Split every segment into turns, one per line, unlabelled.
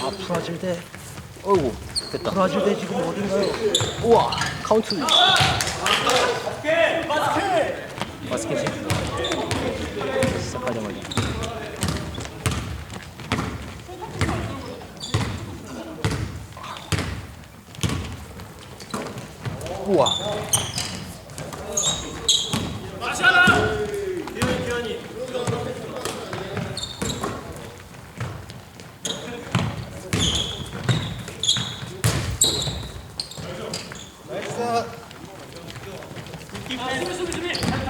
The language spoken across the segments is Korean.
아 브라질 대.
어이구 됐다.
브라질 대 지금 어딘가요?
우와 카운트. 바스켓이? 시작하자마자. 우와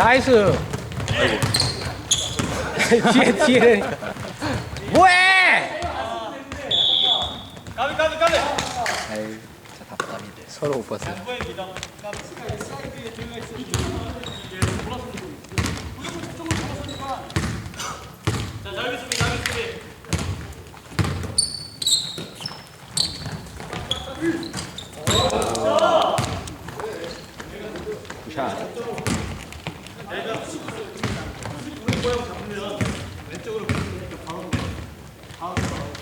나이스. 뒤에 뒤에. 뭐해?
가비 가비 가비
아이, 자 답답이네. 서로 못 봤어요.
자 자유비 수비 자유비 수비
샷.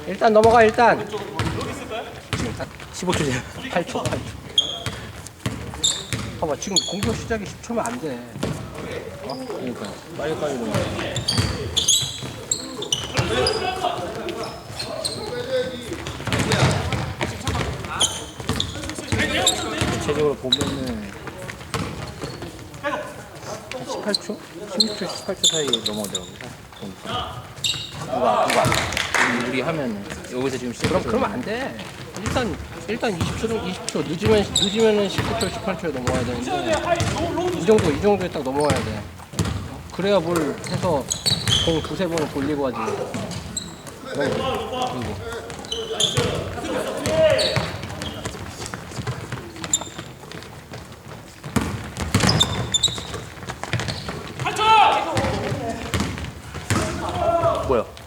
일단 넘어가 일단. 지금 딱 15초 전 8초 8초. 봐봐 지금 공격 시작이 10초면 안 돼. 어? 그러니까 빨리 빨리 넘어. 구체적으로 보면은 18초? 16초, 18초 사이 넘어오더라고요. 누가, 누가. 우리, 하면은. 여기서 지금 시작. 그럼, 그러면 안 돼. 일단, 일단 20초, 정도, 20초. 늦으면, 늦으면은 19초, 18초에 넘어와야 되는데. 이 정도, 이 정도에 딱 넘어와야 돼. 그래야 뭘 해서 공 두세 번을 돌리고 하지. 그리고. 뭐야?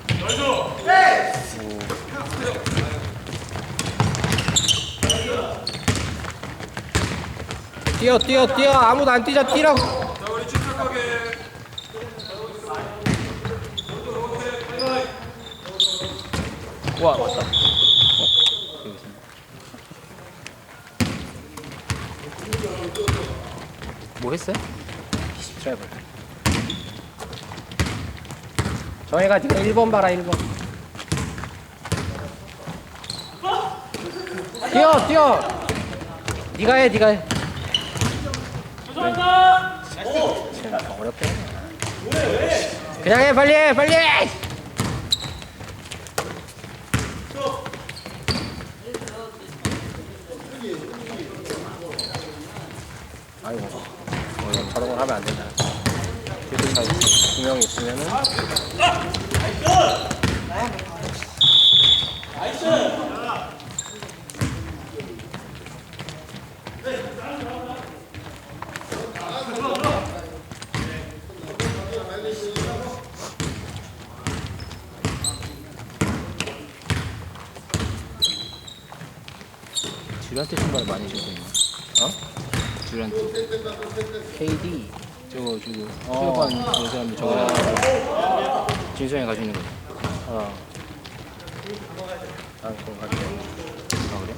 뛰어 뛰어 뛰어. 아무도 안 뛰자 뛰라고 와 있네. 뭐 했어요? 드라이버 정혜가 지금 1번 봐라 1번. 뛰어 뛰어. 네가 해 네가 해 쟤는 어렵게 해. 그냥 해 빨리 해 빨리 해! 아이고 어, 저런 걸 하면 안 된다. 이렇게 두 명이 있으면은 듀란트 신발 많이 신고 있네. 어? 듀란트. KD. 저거 지금 수요관 그 사람들 저거 진수형이 가지고 있는 거. 어. 아, 그거 가지고. 아 그래?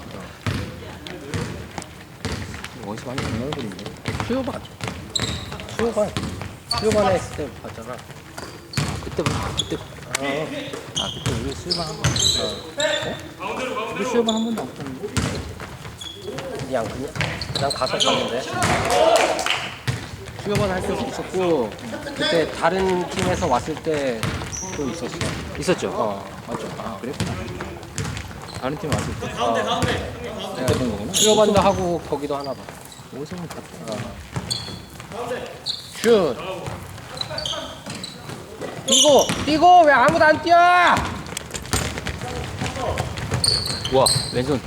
어. 어디서 많이 본 얼굴인데? 수요관. 수요관. 수요관에 있을 때 봤잖아. 아 그때 봐. 그때. 어. 아 그때 우리 수요관 한 번. 어? 어? 우리 수요관 한 번도 안 봤는데. 그냥 그냥 그냥 가서 봤는데. 수요관 할 때도 있었고 그때 다른 팀에서 왔을 때도 있었어. 있었죠. 어 맞죠. 아 그랬구나 다른 팀 왔을 때. 가운데 가운데. 그때 본 거구나? 수요관도 하고 거기도 하나 봐. 어디서 봤다 어. 슛. 뛰고 뛰고 왜 아무도 안 뛰어? 우와 왼손.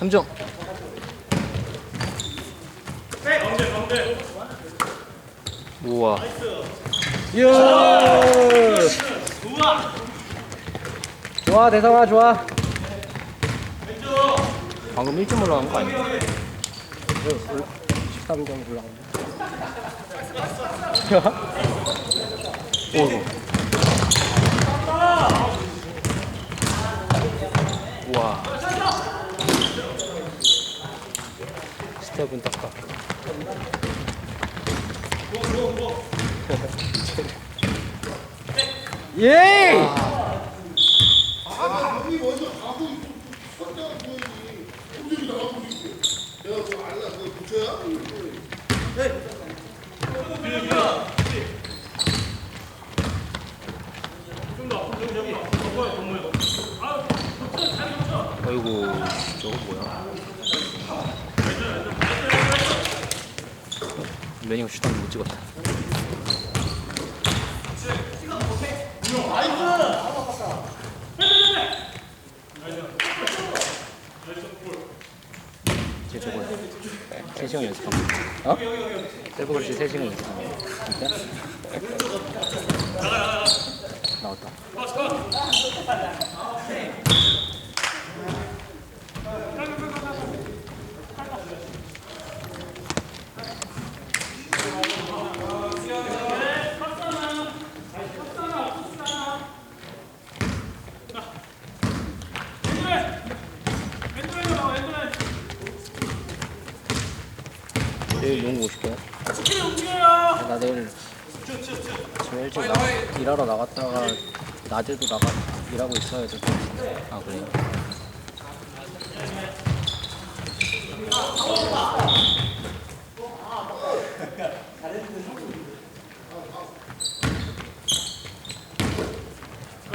3점. 우와. 이야. 좋아 대성아 좋아. 방금 1점 올라간 거 아니야? 13점 올라간 거. 오. 와. 스텝은 딱 봐. 예! 아이고 저거 뭐야? 매니가 슈팅 못 찍었다. 쟤 저거 3시간 연습한 거. 어? 세브 그릇이 3시간 연습한 거. 진짜? 나왔다. 내일 농구 오실게. 나 내일 저 일찍 나, 일하러 나갔다가 낮에도 나가 일하고 있어야 될 것 같은데. 아 그래요?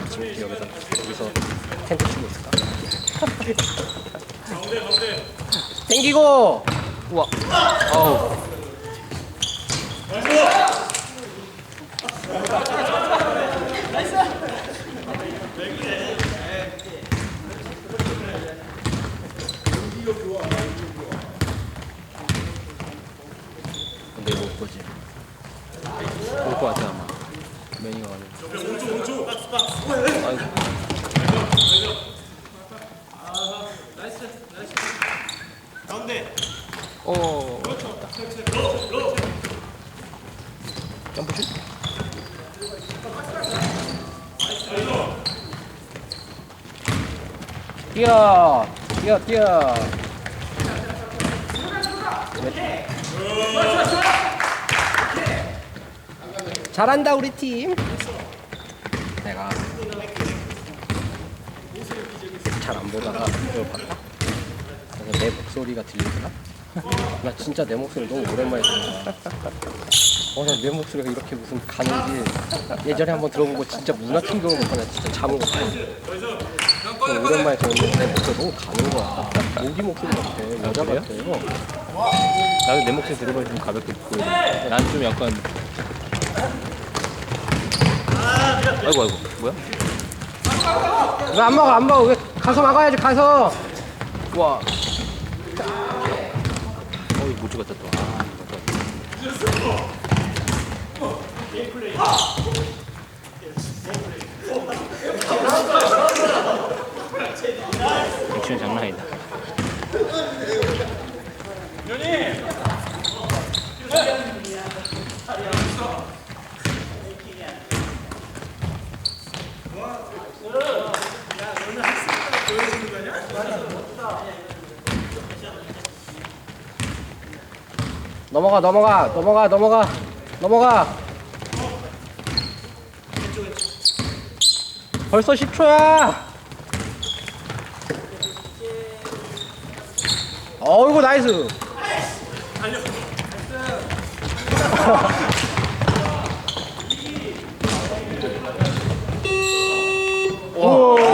지금 여기서 여기서 텐트 치고 있을까? 땡기고 우와. 아우. 근데 같아 아마. 매니가 가지고 아이고 뛰어! 뛰어, 뛰어! 잘한다 우리 팀. 내가 잘 안 보다가 이걸 봤다. 내 목소리가 들리더라. 나 진짜 내 목소리 너무 오랜만에 듣는 거야. 어, 나내 목소리가 이렇게 무슨 가는지 예전에 한번 들어보고 진짜 문화 충격을 먹고 나 진짜 잠을 못 자. 너 무 오랜만에 들었는데 내 목소리 너무 가는 거야. 모기 목소리 같아. 여자 같아. 나도 내 목소리 들어보니 좀 가볍게 듣고 난 좀 약간 아이고 아이고. 뭐야? 왜 안 먹어 안 먹어 왜 가서 막아야지 가서. 와. 어이 못 죽었다 또. 아, 액션 장난 아니다 넘어가 넘어가 넘어가 넘어가 넘어가. 벌써 10초야. 어이구 나이스 오